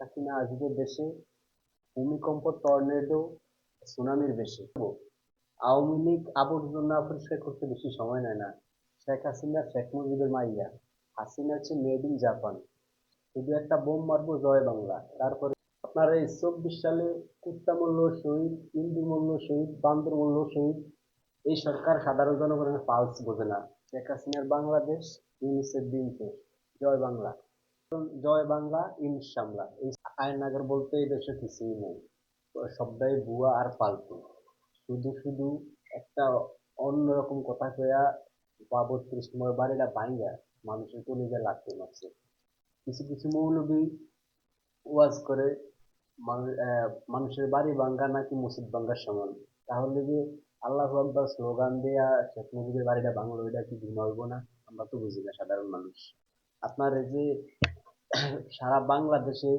হাসিনা আসবে দেশে ভূমিকম্প টর্নেডো, সুনামির বেশি। আওয়ামী লীগ আবর্জনা পরিষ্কার করতে বেশি সময় নেয় না। শেখ হাসিনা, শেখ মুজিবের মাইয়া। হাসিনা হচ্ছে মেড ইন জাপান শুধু একটা বোম মারবো জয় বাংলা। তারপরে আপনার এই চব্বিশ সালে কুত্তা মূল্য শহীদ ইন্দু মূল্য শহীদ, বান্দর মূল্য শহীদ, এই সরকার সাধারণ জনগণের পালস বোঝে না। শেখ হাসিনার বাংলাদেশ, ইউনিসেফ দিন জয় বাংলা। জয় বাংলা ইনশাল্লাহ এই আয়নাগর বলতে এই দেশে কিছুই নেই। সবটাই ভুয়া আর ফালতু শুধু শুধু একটা অন্যরকম কথা কয়া বা বত্রিশ নম্বর বাড়িটা ভাঙ্গা মানুষের কলিজা লাগতে মারছে। কিছু কিছু মৌলবী ওয়াজ করে মানুষের বাড়ি ভাঙ্গা নাকি মসজিদ ভাঙ্গার সমান। তাহলে যে আল্লাহ আকবর স্লোগান দেয়া শেখ মুজিবের বাড়িটা বাংলা এটা কি ঘুমা হইব না? আমরা তো বুঝি না, সাধারণ মানুষ। আপনার এই যে সারা বাংলাদেশে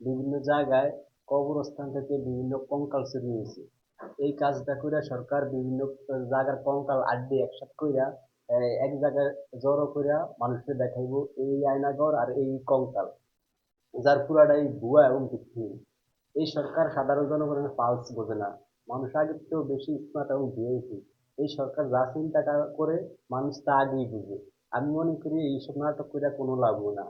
বিভিন্ন জায়গায় কবরস্থান থেকে বিভিন্ন কঙ্কাল চুরি হয়েছে। এই কাজটা কইরা সরকার বিভিন্ন জায়গার কঙ্কাল আড্ডি একসাথে কইরা এক জায়গায় জড়ো কইরা মানুষকে দেখাইবো এই আয়নাঘর আর এই কঙ্কাল, যার পুরাটাই ভুয়া এবং ভিত্তিহীন। এই সরকার সাধারণ জনগণের পালস বোঝে না। মানুষ আগের চেয়েও বেশি স্মার্ট এবং ভিআইপি এই সরকার যা চিন্তা করে মানুষ তা আগেই বুঝে। আমি মনে করি এইসব নাটক করে কোনো লাভ না।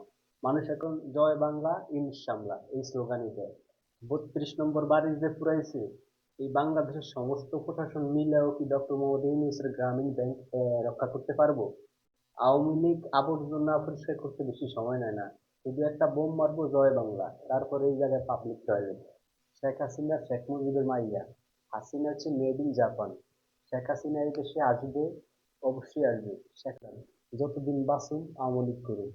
মানুষ এখন জয় বাংলা ইনশাল্লাহ এই স্লোগানই দেয়। বত্রিশ নম্বর বাড়ি যে পুরাইছে এই বাংলাদেশের সমস্ত প্রশাসন মিলেও কি ডক্টর মোহাম্মদ ইউনূসের গ্রামীণ ব্যাংক রক্ষা করতে পারব? আওয়ামী লীগ আবর্জনা পরিষ্কার করতে বেশি সময় নেয় না। শুধু একটা বোম মারবো জয় বাংলা, তারপরে এই জায়গায় পাবলিক টয়লেট শেখ হাসিনা, শেখ মুজিবের মাইয়া। হাসিনা হচ্ছে made in Japan Sheikh Hasina এই দেশে আসবে, অবশ্যই আসবে। শেখ, যতদিন বাঁচুন আওয়ামী লীগ করুন।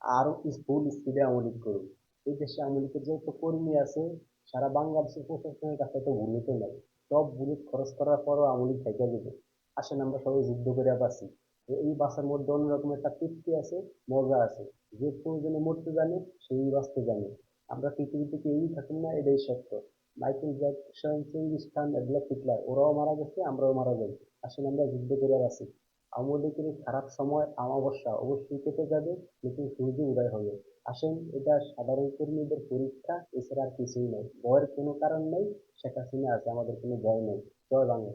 আরও ফুল স্পিডে আওয়ামী লীগ করুন এই দেশে আওয়ামী লীগের যত কর্মী আছে, সারা বাংলাদেশের প্রশাসনের কাছে তো বুলেটও নাই। সব বুলেট খরচ করার পরও আওয়ামী লীগ থেকে দেবে। আসেন, আমরা সবাই যুদ্ধ করে বাঁচি। এই বাঁচার মধ্যে অন্যরকম একটা তৃপ্তি আছে, মজা আছে। যে প্রয়োজনে মরতে জানে, সেই বাঁচতে জানে। আমরা পৃথিবীতে কেউই থাকুন না, এটাই সত্য। Michael Jackson, Genghis Khan, Adolf Hitler, ওরাও মারা গেছে, আমরাও মারা যাই আসলে আমরা যুদ্ধ করে বাঁচি। আওয়ামী লীগের খারাপ সময় আমাবস্যা অবশ্যই কেটে যাবে, নতুন সূর্য উদয় হবে। আসেন, এটা সাধারণ কর্মীদের পরীক্ষা, এছাড়া আর কিছুই নয়। ভয়ের কোনো কারণ নেই, শেখ হাসিনা আছে, আমাদের কোনো ভয় নেই। জয় বাংলা।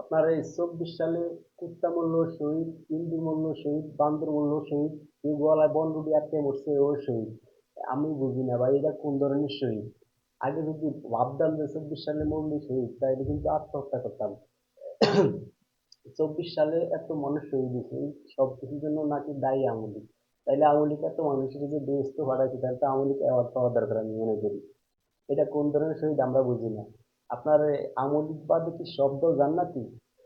আপনার এই চব্বিশ সালে কুত্তা মূল্য শহীদ, ইন্দু মূল্য শহীদ, বান্দর মূল্য শহীদ কেউ গলায় বনরুটি আটকে মরছে ও শহীদ। আমি বুঝি না ভাই, এটা কোন ধরনের শহীদ? আগে যদি ভাবতাম যে চব্বিশ সালে মরলি শহীদ, তাহলে কিন্তু আত্মহত্যা করতাম। চব্বিশ সালে এত মানুষ শহীদ হয়েছে এই সব কিছুর জন্য নাকি দায়ী আওয়ামী লীগ। তাইলে আওয়ামী লীগ এত মানুষের দেশ তো পাঠাইছে তাহলে তো আওয়ামী লীগ অ্যাওয়ার্ড পাওয়া দরকার আমি মনে করি। এটা কোন ধরনের শহীদ আমরা বুঝি না। আপনার আওয়ামী লীগ বাদে কি সব দল জান্নাতি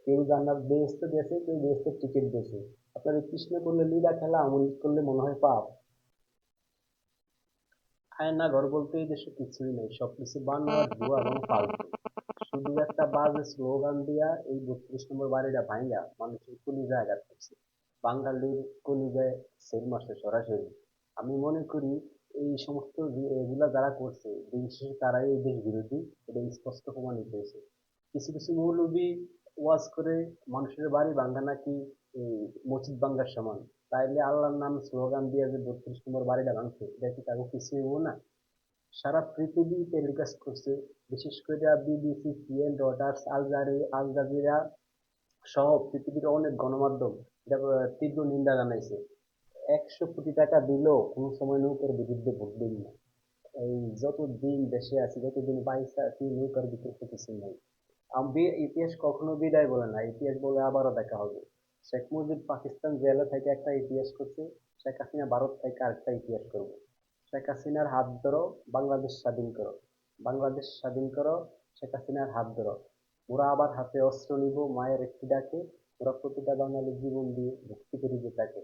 কেউ জান্নাত বেহেস্ত দিয়েছে কেউ বেহেস্তের টিকিট দিয়েছে। আপনার কৃষ্ণ করলে লীলা খেলা আওয়ামী লীগ করলে মনে হয় পাপ? আয়না ঘর বলতে এই দেশে কিছুই নেই, সবকিছু বানোয়ার ভুয়া এবং ফালতু শুধু একটা বাজে স্লোগান দিয়া এই বত্রিশ নম্বর বাড়িটা ভাঙ্গা মানুষের কলিজায় আঘাত করছে। বাঙালির কলিজায় সেল মাসে সরাসরি। আমি মনে করি এই সমস্ত এগুলা যারা করছে, দিন তারাই এই দেশ বিরোধী এটা স্পষ্ট প্রমাণিত হয়েছে। কিছু কিছু মৌলবী ওয়াজ করে মানুষের বাড়ি ভাঙ্গা নাকি মসজিদ ভাঙ্গার সমান। তাইলে আল্লাহর নাম স্লোগান দিয়ে যে বত্রিশ নম্বর বাড়িটা ভাঙছে, এটা কি তাকে কিছুই না? সারা পৃথিবী টেলিকাস্ট করছে। বিশেষ করে বিবিসি সিএন রটার্স আল জারি আল জাজিরা সহ পৃথিবীর অনেক গণমাধ্যম তীব্র নিন্দা জানাইছে। একশো কোটি টাকা দিলেও কোনো সময় নৌকার বিরুদ্ধে ভোট দিন না। এই যত দিন দেশে আছি, যতদিন বাইসে আছি, নৌকার বিকল্প কিছু নাই। ইতিহাস কখনো বিদায় বলে না, ইতিহাস বলে আবারও দেখা হবে। শেখ মুজিব পাকিস্তান জেলে থেকে একটা ইতিহাস করছে, শেখ হাসিনা ভারত থেকে আরেকটা ইতিহাস করবে। শেখ হাসিনার হাত ধরো, বাংলাদেশ স্বাধীন করো। বাংলাদেশ স্বাধীন করো, শেখ হাসিনার হাত ধরো। ওরা আবার হাতে অস্ত্র নিব, মায়ের একটি ডাকে, ওরা প্রতিটা বাঙালি জীবন দিয়ে ভক্তি করিবে তাকে